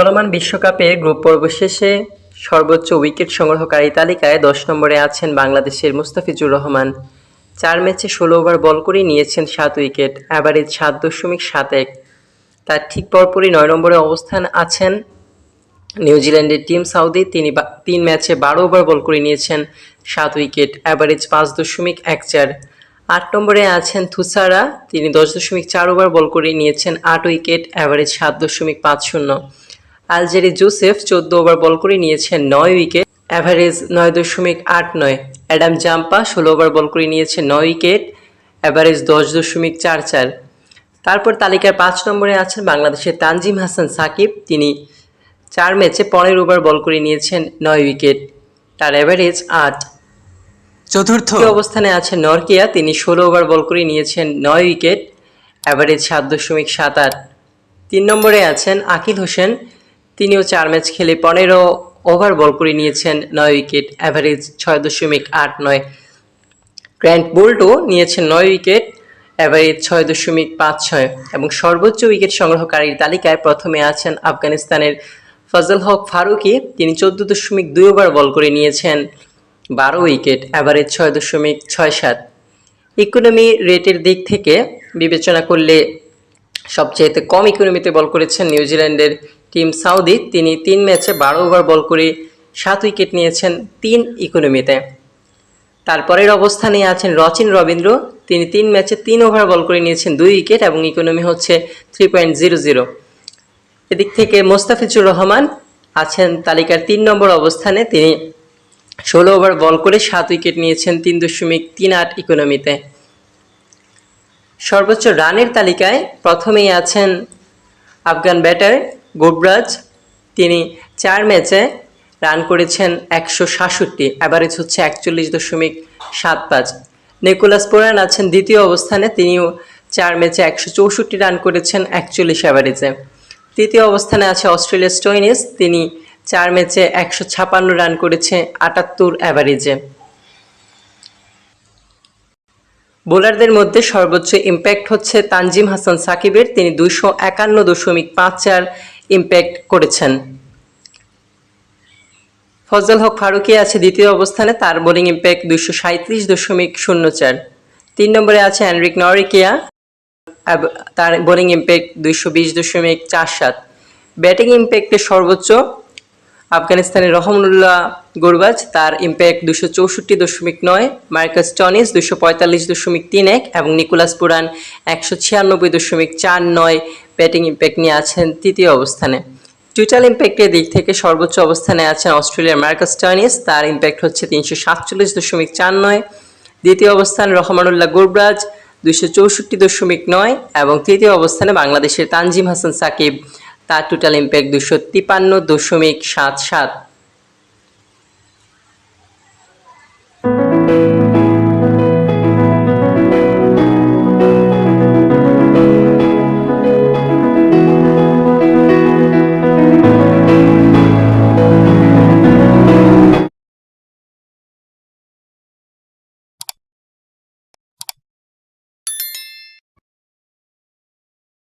চলমান বিশ্বকাপে গ্রুপ পর্ব শেষে সর্বোচ্চ উইকেট সংগ্রহকারী তালিকায় দশ নম্বরে আছেন বাংলাদেশের মুস্তাফিজুর রহমান। চার ম্যাচে ষোলো ওভার বল করে নিয়েছেন সাত উইকেট, অ্যাভারেজ সাত দশমিক সাত এক। তার ঠিক পরপরই নয় নম্বরে অবস্থান আছেন নিউজিল্যান্ডের টিম সাউদি। তিনি তিন ম্যাচে বারো ওভার বল করে নিয়েছেন সাত উইকেট, অ্যাভারেজ পাঁচ দশমিক এক চার। আট নম্বরে আছেন থুসারা। তিনি দশ দশমিক চার ওভার বল করে নিয়েছেন আট উইকেট, অ্যাভারেজ সাত দশমিক পাঁচ শূন্য। আলজেরি জোসেফ চোদ্দ ওভার বল করে নিয়েছেন নয় উইকেট। অ্যাভারেজ নয় দশমিক আট নয়। অ্যাডাম জাম্পা ষোলো ওভার বল করে নিয়েছেন নয় উইকেট। অ্যাভারেজ দশ দশমিক চার চার। তারপর তালিকার পাঁচ নম্বরে আছেন বাংলাদেশের তানজিম হাসান সাকিব। তিনি চার ম্যাচে পনেরো ওভার বল করে নিয়েছেন নয় উইকেট। তার অ্যাভারেজ আট। চতুর্থ। অবস্থানে আছেন নরকিয়া। তিনি ষোলো ওভার বল করে নিয়েছেন নয় উইকেট। অ্যাভারেজ সাত দশমিক সাত আট। তিন নম্বরে আছেন আকিল হোসেন। তিনিও চার ম্যাচ খেলে পনেরো ওভার বল করে নিয়েছেন, নয় উইকেট অ্যাভারেজ ছয় দশমিক আট নয়। গ্র্যান্ড বোল্টও নিয়েছেন নয় উইকেট অ্যাভারেজ ছয় দশমিক পাঁচ ছয় এবং সর্বোচ্চ উইকেট সংগ্রহকারীর তালিকায় প্রথমে আছেন আফগানিস্তানের ফজল হক ফারুকি। তিনি চোদ্দ দশমিক দুই ওভার বল করে নিয়েছেন, বারো উইকেট অ্যাভারেজ ছয় দশমিক ছয় সাত। ইকোনমি রেটের দিক থেকে বিবেচনা করলে সবচেয়ে কম ইকোনমিতে বল করেছেন নিউজিল্যান্ডের টিম সাউদি তিনি তিন ম্যাচে বারো ওভার বল করে সাত উইকেট নিয়েছেন তিন ইকোনমিতে। তারপরের অবস্থানে আছেন রচিন রবীন্দ্র। তিনি তিন ম্যাচে তিন ওভার বল করে নিয়েছেন দুই উইকেট এবং ইকোনমি হচ্ছে থ্রি পয়েন্ট জিরো জিরো। এদিক থেকে মোস্তাফিজুর রহমান আছেন তালিকার তিন নম্বর অবস্থানে। তিনি ষোলো ওভার বল করে সাত উইকেট নিয়েছেন তিন দশমিক তিন আট ইকোনমিতে। সর্বোচ্চ রানের তালিকায় প্রথমেই আছেন আফগান ব্যাটার গুবরাজ, তিনি চার ম্যাচে রান করেছেন একশো সাতষট্টি অ্যাভারেজ হচ্ছে একচল্লিশ দশমিক সাত পাঁচ। নিকোলাস পোরান আছেন দ্বিতীয় অবস্থানে, তিনিও চার ম্যাচে একশো চৌষট্টি রান করেছেন একচল্লিশ অ্যাভারেজে তৃতীয় অবস্থানে আছে অস্ট্রেলিয়া স্টোইনিস, তিনি চার ম্যাচে একশো ছাপান্ন রান করেছে আটাত্তর অ্যাভারেজে বোলারদের মধ্যে সর্বোচ্চ ইম্প্যাক্ট হচ্ছে তানজিম হাসান সাকিবের, তিনি দুইশো একান্ন দশমিক পাঁচ চার ইম্প্যাক্ট করেছেন। ফজল হক ফারুকি আছে দ্বিতীয় অবস্থানে, তার বোলিং ইম্প্যাক্ট দুইশো সাঁত্রিশ দশমিক শূন্য চার। তিন নম্বরে আছে অ্যানরিক নরিকিয়া তার বোলিং ইম্প্যাক্ট দুইশো বিশ দশমিক চার সাত। ব্যাটিং ইম্প্যাক্টে সর্বোচ্চ আফগানিস্তানের রহমনুল্লাহ গুরবাজ, তার ইম্প্যাক্ট দুশো চৌষট্টি দশমিক নয়। মার্কাস টনিস দুশো পঁয়তাল্লিশ দশমিক তিন এক এবং নিকোলাস পুরান একশো ছিয়ানব্বই দশমিক চার নয়। ব্যাটিং ইম্প্যাক্ট নিয়ে আছেন তৃতীয় অবস্থানে। টোটাল ইম্প্যাক্টের দিক থেকে সর্বোচ্চ অবস্থানে আছেন অস্ট্রেলিয়ার মার্কাস টার্নিস তার ইম্প্যাক্ট হচ্ছে তিনশো সাতচল্লিশ দশমিক চার নয়। দ্বিতীয় অবস্থান রহমানুল্লাহ গুরবরাজ দুইশো চৌষট্টি দশমিক নয়। এবং তৃতীয় অবস্থানে বাংলাদেশের তানজিম হাসান সাকিব। তার টোটাল ইম্প্যাক্ট দুশো তিপান্ন দশমিক সাত সাত।